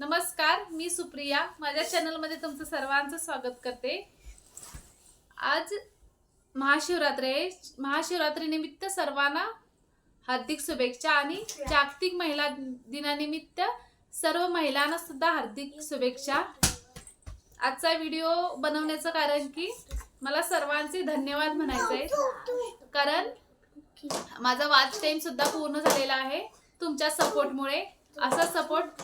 नमस्कार मी सुप्रिया. माझ्या चॅनलमध्ये तुमचं सर्वांचं स्वागत करते. आज महाशिवरात्री आहे महाशिवरात्रीनिमित्त सर्वांना हार्दिक शुभेच्छा आणि जागतिक महिला दिनानिमित्त सर्व महिलांना सुद्धा हार्दिक शुभेच्छा. आजचा व्हिडिओ बनवण्याचं कारण की मला सर्वांचे धन्यवाद म्हणायचे आहे कारण माझा वाच टाईम सुद्धा पूर्ण झालेला आहे तुमच्या सपोर्टमुळे असा सपोर्ट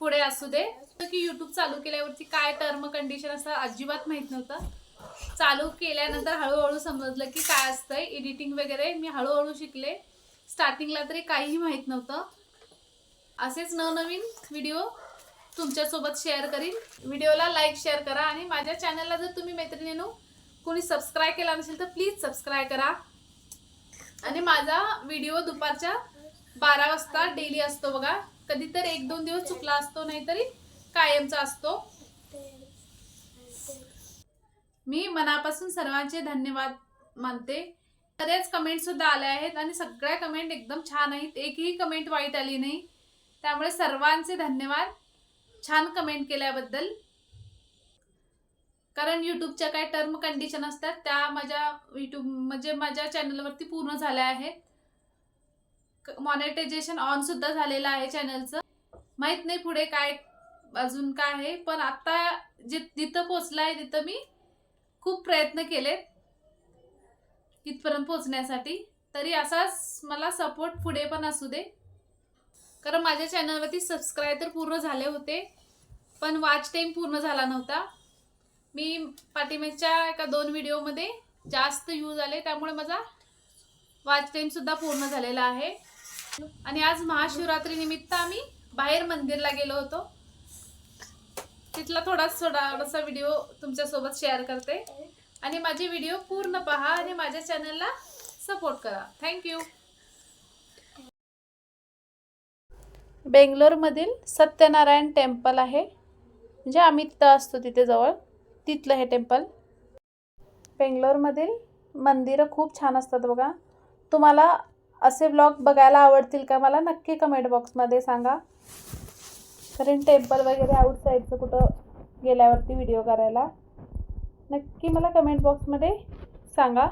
पुढे असू दे. की युट्यूब चालू केल्यावरती काय टर्म कंडिशन असं अजिबात माहीत नव्हतं. चालू केल्यानंतर हळूहळू समजलं की काय असतंय. एडिटिंग वगैरे मी हळूहळू शिकले. स्टार्टिंगला तरी काहीही माहीत नव्हतं. असेच नवनवीन व्हिडिओ तुमच्यासोबत शेअर करीन. व्हिडिओला लाईक शेअर करा आणि माझ्या चॅनलला जर तुम्ही मैत्रिणीनो कोणी सबस्क्राईब केला नसेल तर प्लीज सबस्क्राईब करा. आणि माझा व्हिडिओ दुपारच्या बारा वाजता डेली असतो बघा. कधीतरी एक दोन दिवस चुकला असतो नाहीतरी कायमचा असतो. मी मनापासून सर्वांचे धन्यवाद मानते. बरेच कमेंट सुद्धा आल्या आहेत आणि सगळ्या कमेंट एकदम छान आहेत. एकही कमेंट वाईट आली नाही. त्यामुळे सर्वांचे धन्यवाद छान कमेंट केल्याबद्दल. कारण यूट्यूबच्या काय टर्म कंडिशन असतात त्या माझ्या यूट्यूब म्हणजे माझ्या चॅनलवरती पूर्ण झाल्या आहेत. मॉनिटायझेशन ऑन सुद्धा झालेलं आहे चॅनलचं माहीत नाही पुढे काय अजून काय आहे पण आता जे जिथं पोचलाय तिथं मी खूप प्रयत्न केलेत तिथपर्यंत पोचण्यासाठी. तरी असाच मला सपोर्ट पुढे पण असू दे. कारण माझ्या चॅनलवरती सबस्क्राईब तर पूर्ण झाले होते पण वॉच टाईम पूर्ण झाला नव्हता. मी पाठीमागच्या एका दोन व्हिडिओमध्ये जास्त यूज आले त्यामुळे माझा वॉच टाईमसुद्धा पूर्ण झालेला आहे. आणि आज महाशिवरात्री निमित्त आम्ही बाहेर मंदिरला गेलो होतो. तिथला थोडा थोडासा व्हिडिओ तुमच्यासोबत शेअर करते. आणि माझे व्हिडिओ पूर्ण पहा आणि माझ्या चॅनलला सपोर्ट करा. थँक्यू बेंगलोरमधील सत्यनारायण टेम्पल आहे म्हणजे आम्ही तिथं असतो तिथे जवळ. तिथलं हे टेम्पल. बेंगलोरमधील मंदिरं खूप छान असतात बघा. तुम्हाला असे ब्लॉग बघायला आवडतील का? मला नक्की कमेंट बॉक्समध्ये सांगा. कारण टेम्पल वगैरे आउटसाईडचं कुठं गेल्यावरती व्हिडिओ करायला. नक्की मला कमेंट बॉक्समध्ये सांगा.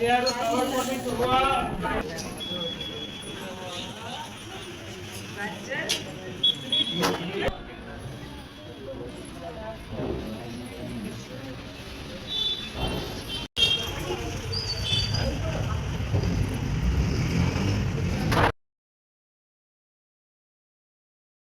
Yeah, the power for me to.